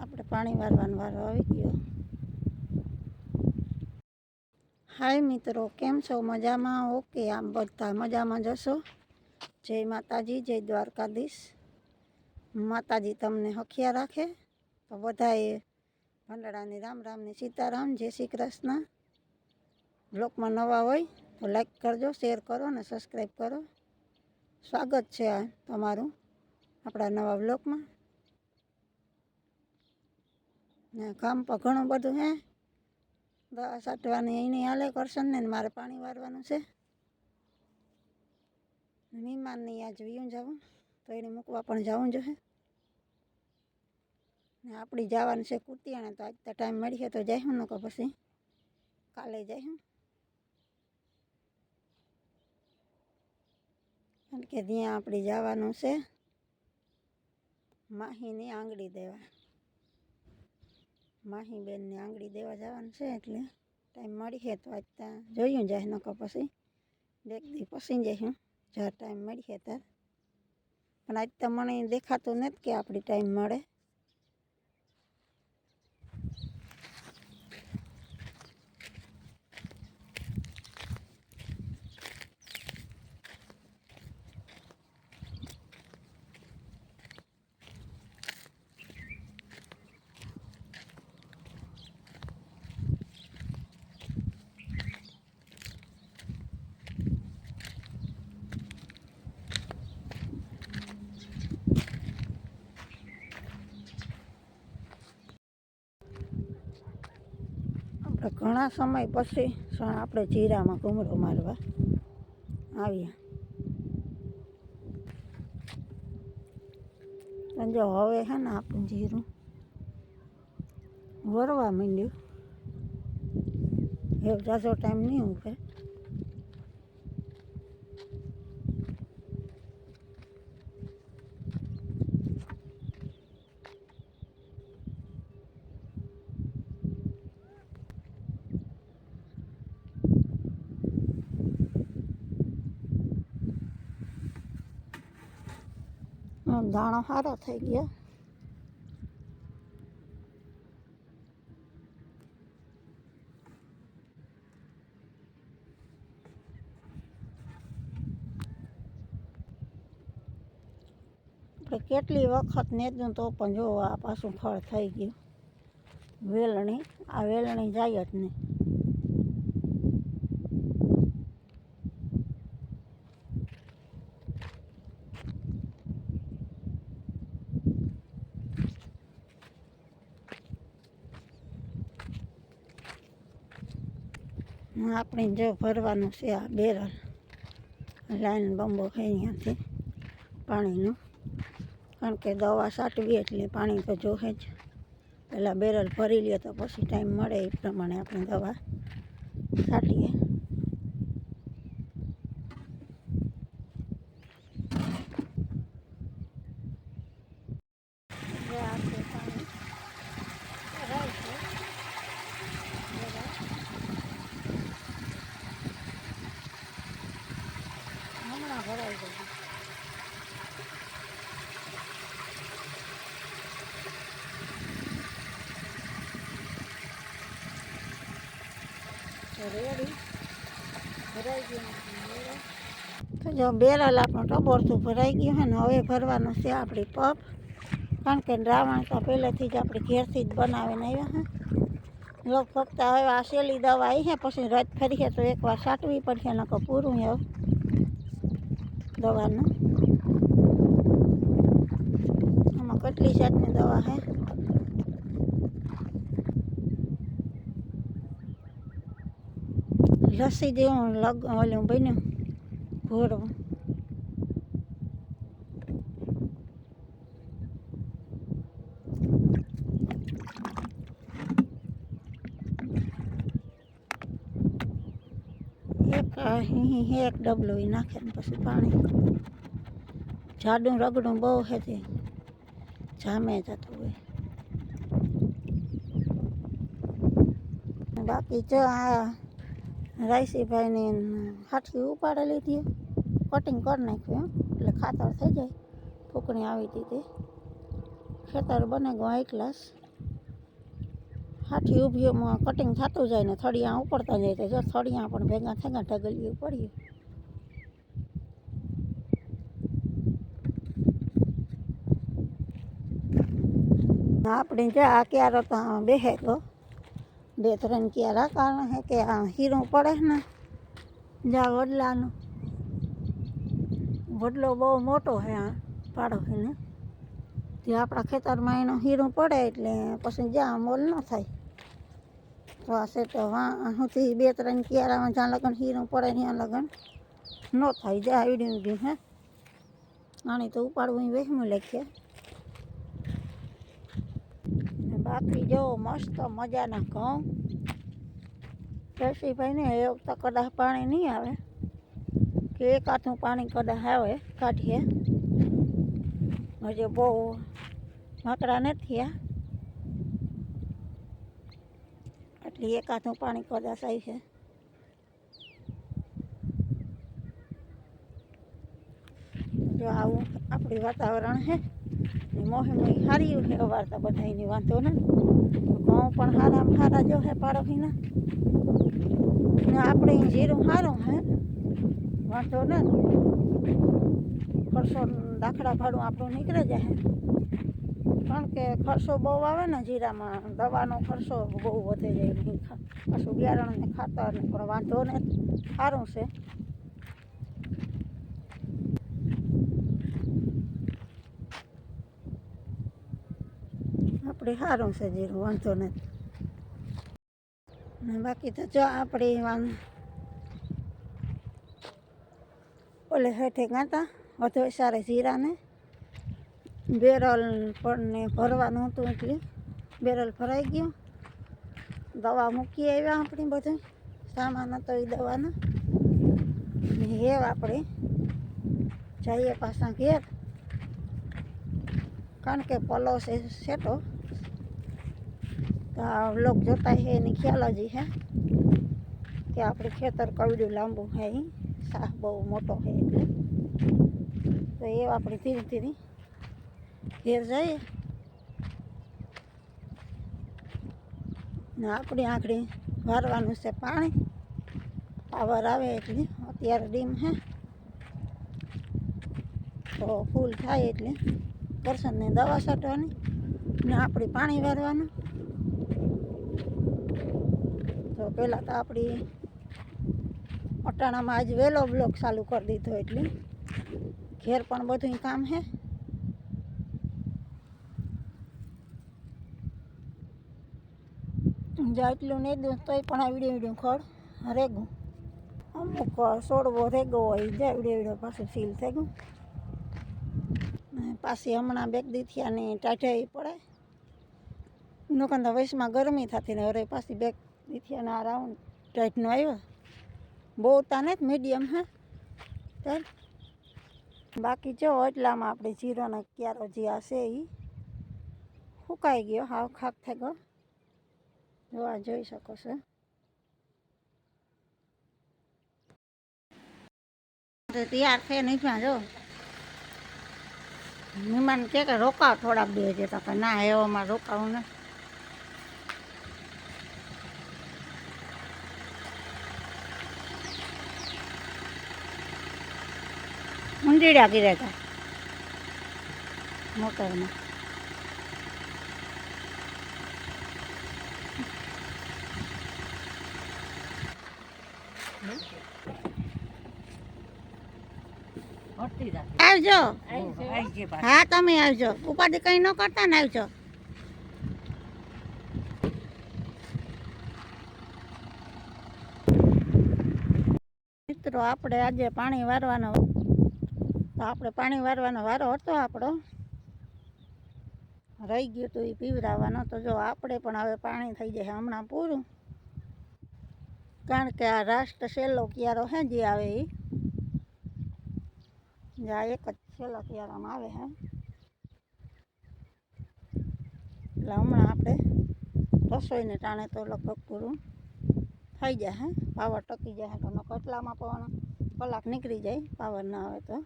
આપણે પાણી વારવાનો વારો આવી ગયો. હાય મિત્રો, કેમ છો? મજામાં? ઓકે, આમ બધા મજામાં જશો જય માતાજી, જય દ્વારકાધીશ. માતાજી તમને હખિયા રાખે? તો બધાએ ભંડળાની રામ રામની સીતારામ, જય શ્રી કૃષ્ણ. બ્લોકમાં નવા હોય તો લાઈક કરજો, શેર કરો અને સબસ્ક્રાઈબ કરો. સ્વાગત છે તમારું આપણા નવા બ્લોગમાં ને કામ પણ ઘણું બધું હે. દવા સાટવાની એની હાલે કરશન ને મારે પાણી વારવાનું છે. મહેમાનની આજ વિયું જવું, તો એને મૂકવા પણ જવું જોઈએ ને આપણી જવાનું છે કુતિયાણે, તો આજ તો ટાઈમ મળીએ તો જઈશું નકો પછી કાલે જઈશું કારણ કે ત્યાં આપણે જવાનું છે. માહીની આંગળી દેવા. માહી બેનને આંગળી દેવા જવાનું છે એટલે ટાઈમ મળીએ તો આજ ત્યાં જોયું જાય નકો પછી બે દી પછી જઈશું જ્યારે ટાઈમ મળીએ ત્યારે. પણ આજ તો મને દેખાતું નથી કે આપણી ટાઈમ મળે આપણે ઘણા સમય પછી આપણે જીરામાં ઘૂમરો મારવા આવ્યા પણ જો હવે છે ને આપણું જીરું વરવા માંડ્યું. એવું જાજો ટાઈમ નહીં ઉભે. દાણો સારો થઈ ગયો. આપણે કેટલી વખત નેદું તો પણ જો આ પાછું ફળ થઈ ગયું. વેલણી, આ વેલણી જાય જ નહીં. આપણે જો ભરવાનું છે આ બેરલ લાઈન બંબો અહીંયાથી પાણીનું. કારણ કે દવા સાટવી એટલે પાણી તો જોશે જ. પહેલાં બેરલ ભરી લે તો પછી ટાઈમ મળે એ પ્રમાણે આપણે દવા છાંટીએ જો આ છે પાણી ભરાય છે બરાબર. હમણાં ભરાઈ ગયું તો રેડી ભરાઈ ગયું બરાબર. તો જો બેરલ આપણું ટબોરતું ભરાઈ ગયું છે ને હવે ભરવાનું છે આપણી પપ કારણ કે દ્રાવણ તો પહેલેથી જ આપણે ઘેરથી જ બનાવીને આવ્યા છે. લોક ફક્ત હવે આ સેલી દવા આવી છે, પછી રદ ફરીએ તો એકવાર છાંટવી પડશે, નકર પૂરું હવે દવાનું. આમાં કેટલી જાતની દવા છે. લસ્સી દેવું લગ ઓલું બન્યું ઘોડો એક અહીં એક ડબલો નાખે ને પછી પાણી જાડું રગડું બહુ છે તે જામે જતું હોય બાકી જો આ રાયસીભાઈની હાથી ઉપાડી લીધી કટિંગ કરી નાખ્યું એટલે ખાતર થઈ જાય. ફૂકણી આવી દીધી ખેતર બને ગયું હાઈ ક્લાસ હાથી ઊભીઓમાં કટિંગ થતું જાય ને થળિયા ઉપડતા જાય તો જો થળિયા પણ ભેગા થયા ઢગલીયું પડ્યું આપણે જ્યાં આ ક્યારો તો બેહે તો બે ત્રણ ક્યારા કારણ હે કે આ હીરો પડે ને? જા વડલાનું. વડલો બહુ મોટો હે આ પાડો હે ને જે આપણા ખેતરમાં એનો હીરો પડે એટલે પછી જ્યાં મોલ ન થાય. તો આ સેટ વાં સુધી બે ત્રણ ક્યારામાં જ્યાં લગન હીરો પડે ત્યાં લગન ન થાય. જ્યાં આવડી ઉડી હે. આની તો ઉપાડવું વહેમું લખીએ ને બાકી જો મસ્ત મજાના ઘઉં. જયશ્રીભાઈ ને એ વખતે કદાચ પાણી નહીં આવે. કે એક હાથનું પાણી કદાચ આવે, કાઢીએ. હજી બહુ માકડા નથી આ એટલે એક હાથનું પાણી કદાચ આવી છે. જો આવું આપણું વાતાવરણ છે. ને મોહી સારી છે અવારતા બધા એની વાંધો ને. ઘઉં પણ સારા સારા જો હે પાડોશીના આપણે જીરું સારું હે, વાંધો ને. ખર્ચો દાખલા ભાડું આપણું નીકળે જાય કારણ કે ખર્ચો બહુ આવે ને જીરામાં, દવાનો ખર્ચો બહુ વધે જાય પાછું બિયારણ ને ખાતર પણ વાંધો ને સારું છે. આપણે સારું છે જીરું, વાંધો નથી. ને બાકી તો જો આપણે વાં ઓલે હેઠે ગાતા, વધુ સારે જીરાને. બેરલ પણ ભરવાનું હતું એટલે બેરલ ભરાઈ ગયું. દવા મૂકી આવ્યા આપણે બધું. સામાન હતો એ દવાનો. ને હેવ આપણે જઈએ પાછા ઘેર. કારણ કે પલો છે સેટો તો આ લોક જોતા હે એની ખ્યાલ જ હે કે આપણે ખેતર કવડ્યું લાંબુ હે ઈ શાહ બહુ મોટો છે એટલે તો એ આપણે ધીરે ધીરે ઘેર જઈએ ને આપણી આંખડી વારવાનું છે પાણી પાવર આવે એટલે અત્યારે ડીમ હે તો ફૂલ થાય એટલે કરશનને દવા છાંટવાની ને આપણી પાણી વારવાનું તો પહેલાં તો આપણી અટાણામાં આજ વહેલો બ્લોક ચાલુ કરી દીધો એટલે ઘેર પણ બધું કામ હે. જા એટલું નહીં દઉં, તોય પણ આ વીડિયો વીડિયો ખડ રેગું. અમુક સોડવો રેગો હોય જાય વીડિયો વીડિયો પાછું સીલ થઈ ગયું પાછી હમણાં બેગ દીથી આને ટાઢાઈ પડે. નોકંદા વયસમાં ગરમી થતી ને હવે પાછી બેગ દીથી આને આ રાઉન્ડ ટાઈટનો આવ્યો બહુ તાને જ મીડિયમ હે ચાલ બાકી જો એટલામાં આપણે જીરાનો ક્યારો જે આ છે એ સુકાઈ ગયો હાવ ખાક થઈ ગયો જો આ જોઈ શકો છો તો તૈયાર થઈ નીકળ્યા જો મહેમાન કહે કે રોકાવ થોડાક બે છે તો કે ના એવામાં રોકાવું ને ઊંડીડા ગીરે હતા. મોટરમાં. આવજો. હા તમે આવજો. ઉપાધિ કઈ ન કરતા ને આવજો. મિત્રો આપણે આજે પાણી વારવાનો તો આપણે પાણી વારવાનો વારો હતો આપણો. રહી ગયું તો એ પીવડાવવાનો. તો જો આપણે પણ હવે પાણી થઈ જાય હમણાં પૂરું. કારણ કે આ રાષ્ટ્ર છેલ્લો ક્યારો હે જે આવે એ. આ એક જ છેલ્લો ક્યારામાં આવે હે. એટલે હમણાં આપણે રસોઈને ટાણે તો લગભગ પૂરું થઈ જાય હે. પાવર ટકી જાય તો એટલામાં પણ કલાક નીકળી જાય. પાવર ના આવે તો.